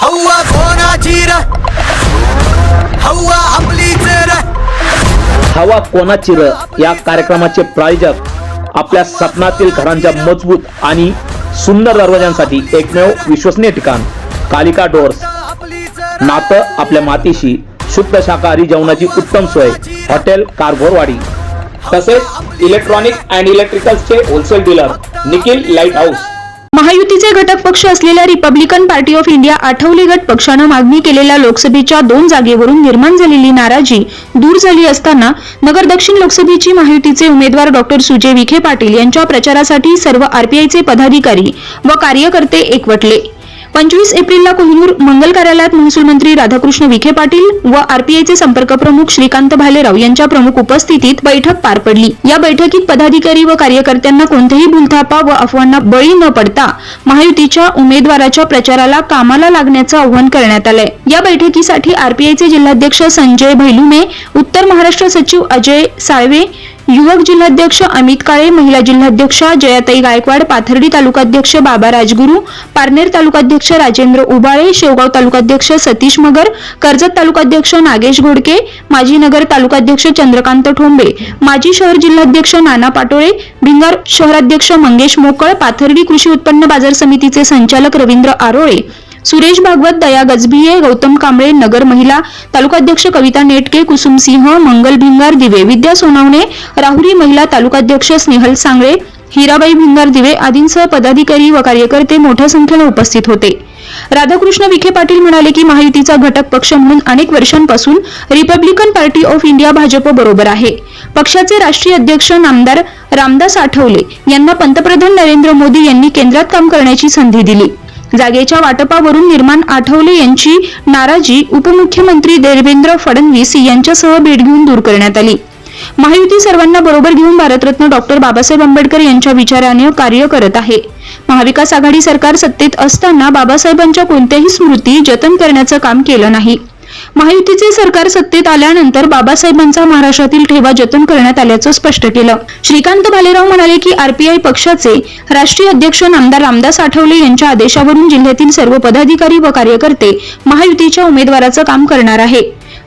हव्वा कोणाची र? हव्वा आपलीच र. हवा कोणाची र? या कार्यक्रमाचे प्रायोजक आपल्या सपनातील घरांच्या मजबूत आणि सुंदर दरवाजांसाठी एकमेव विश्वसनीय ठिकाण कालिका डोअर्स. आपलीच नातं आपल्या मातीशी शुद्ध शाकाहारी जेवणाची उत्तम सोय हॉटेल कारभोरवाडी. तसेच electronic and इलेक्ट्रिकल्सचे wholesale dealer Nikhil light house महायुतीचे घटक पक्ष असलेल्या Republican Party of India Athawale गट पक्षानं मागणी केलेल्या लोकसभेच्या दोन जागेवरून निर्माण झालेली नाराजी दूर झाली असताना नगर दक्षिण लोकसभेची महायुतीचे उमेदवार डॉक्टर सुजय विखे पाटील यांच्या प्रचारासाठी सर्व आरपीआयचे पदाधिकारी व कार्यकर्ते एकवटले. पंचवीस एप्रिलला कोहिनूर मंगल कार्यालयात महसूल मंत्री राधाकृष्ण विखे पाटील व आरपीआयचे संपर्क प्रमुख श्रीकांत भालेराव यांच्या प्रमुख उपस्थितीत बैठक पार पडली. या बैठकीत पदाधिकारी व कार्यकर्त्यांना कोणत्याही भूलथापा व अफवांना बळी न पडता महायुतीच्या उमेदवाराच्या प्रचाराला कामाला लागण्याचं आवाहन करण्यात आलंय. या बैठकीसाठी आरपीआयचे जिल्हाध्यक्ष संजय भैलुमे उत्तर महाराष्ट्र सचिव अजय साळवे युवक जिल्हाध्यक्ष अमित काळे महिला जिल्हाध्यक्षा जयाताई गायकवाड पाथर्डी तालुकाध्यक्ष बाबा राजगुरू पारनेर तालुकाध्यक्ष राजेंद्र उबाळे शेवगाव तालुकाध्यक्ष सतीश मगर कर्जत तालुकाध्यक्ष नागेश घोडके माजी नगर तालुकाध्यक्ष चंद्रकांत ठोंबे माजी शहर जिल्हाध्यक्ष नाना पाटोळे भिंगार शहराध्यक्ष मंगेश मोकळ पाथर्डी कृषी उत्पन्न बाजार समितीचे संचालक रवींद्र आरोळे सुरेश भागवत दया गजभिये गौतम कांबळे नगर महिला तालुकाध्यक्ष कविता नेटके कुसुम सिंह मंगल भिंगार दिवे विद्या सोनावणे राहुरी महिला तालुकाध्यक्ष स्नेहल सांगळे हिराबाई भिंगार दिवे आदींसह पदाधिकारी व कार्यकर्ते मोठ्या संख्येने उपस्थित होते. राधाकृष्ण विखे पाटील म्हणाले की महायुतीचा घटक पक्ष म्हणून अनेक वर्षांपासून Republican Party of India Bhajap बरोबर आहे. पक्षाचे राष्ट्रीय अध्यक्ष नामदार रामदास आठवले यांना पंतप्रधान नरेंद्र मोदी यांनी केंद्रात काम करण्याची संधी दिली. जागेच्या वाटपावरून निर्माण आठवले यांची नाराजी उपमुख्यमंत्री देवेंद्र फडणवीस यांच्यासह भेट घेऊन दूर करण्यात आली. महायुती सर्वांना बरोबर घेऊन भारतरत्न डॉक्टर बाबासाहेब आंबेडकर यांच्या विचाराने कार्य करत आहे. महाविकास आघाडी सरकार सत्तेत असताना बाबासाहेबांच्या कोणत्याही स्मृती जतन करण्याचं काम केलं नाही. महायुतीचे सरकार सत्तेत आल्यानंतर बाबासाहेबांचा महाराष्ट्रातील ठेवा जतन करण्यात आल्याचं स्पष्ट केलं. श्रीकांत भालेराव म्हणाले की आरपीआय पक्षाचे राष्ट्रीय अध्यक्ष नामदार रामदास आठवले यांच्या आदेशावरून जिल्ह्यातील सर्व पदाधिकारी व कार्यकर्ते महायुतीच्या उमेदवाराचं काम करणार आहे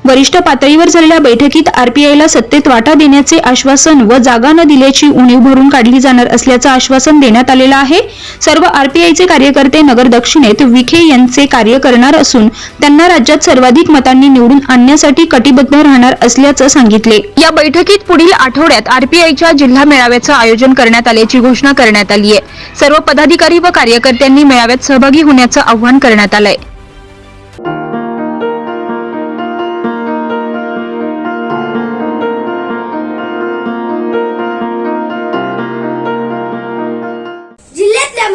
वरिष्ठ पातळीवर झालेल्या बैठकीत आरपीआयला सत्तेत वाटा देण्याचे आश्वासन व जागा न दिल्याची उणीव भरून काढली जाणार असल्याचं आश्वासन देण्यात आलेलं आहे. सर्व आरपीआयचे कार्यकर्ते नगर दक्षिणेत विखे यांचे कार्य करणार असून त्यांना राज्यात सर्वाधिक मतांनी निवडून आणण्यासाठी कटिबद्ध राहणार असल्याचं सांगितले. या बैठकीत पुढील आठवड्यात आरपीआयच्या जिल्हा मेळाव्याचं आयोजन करण्यात आल्याची घोषणा करण्यात आली आहे सर्व पदाधिकारी व कार्यकर्त्यांनी मेळाव्यात सहभागी होण्याचं आवाहन करण्यात आलंय.